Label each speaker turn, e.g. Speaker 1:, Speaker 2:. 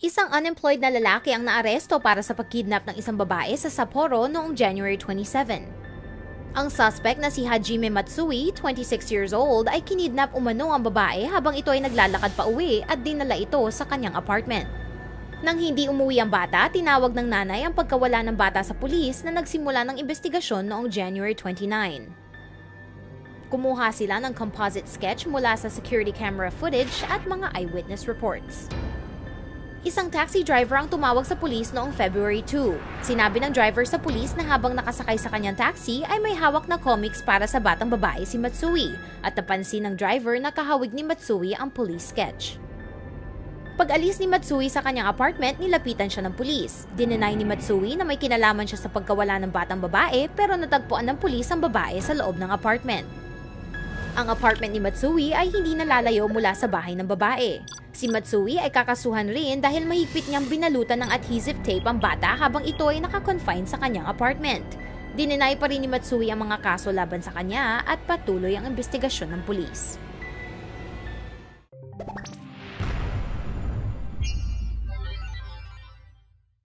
Speaker 1: Isang unemployed na lalaki ang naaresto para sa pagkidnap ng isang babae sa Sapporo noong January 27. Ang suspect na si Hajime Matsui, 26 years old, ay kinidnap umano ang babae habang ito ay naglalakad pa uwi at dinala ito sa kanyang apartment. Nang hindi umuwi ang bata, tinawag ng nanay ang pagkawala ng bata sa pulis na nagsimula ng investigasyon noong January 29. Kumuha sila ng composite sketch mula sa security camera footage at mga eyewitness reports. Isang taxi driver ang tumawag sa pulis noong February 2. Sinabi ng driver sa pulis na habang nakasakay sa kanyang taxi ay may hawak na comics para sa batang babae si Matsui at napansin ng driver na kahawig ni Matsui ang police sketch. Pag-alis ni Matsui sa kanyang apartment, nilapitan siya ng pulis. Dinenay ni Matsui na may kinalaman siya sa pagkawala ng batang babae pero natagpuan ng pulis ang babae sa loob ng apartment. Ang apartment ni Matsui ay hindi nalalayo mula sa bahay ng babae. Si Matsui ay kakasuhan rin dahil mahigpit niyang binalutan ng adhesive tape ang bata habang ito ay nakakonfine sa kanyang apartment. Dininay pa rin ni Matsui ang mga kaso laban sa kanya at patuloy ang investigasyon ng pulis.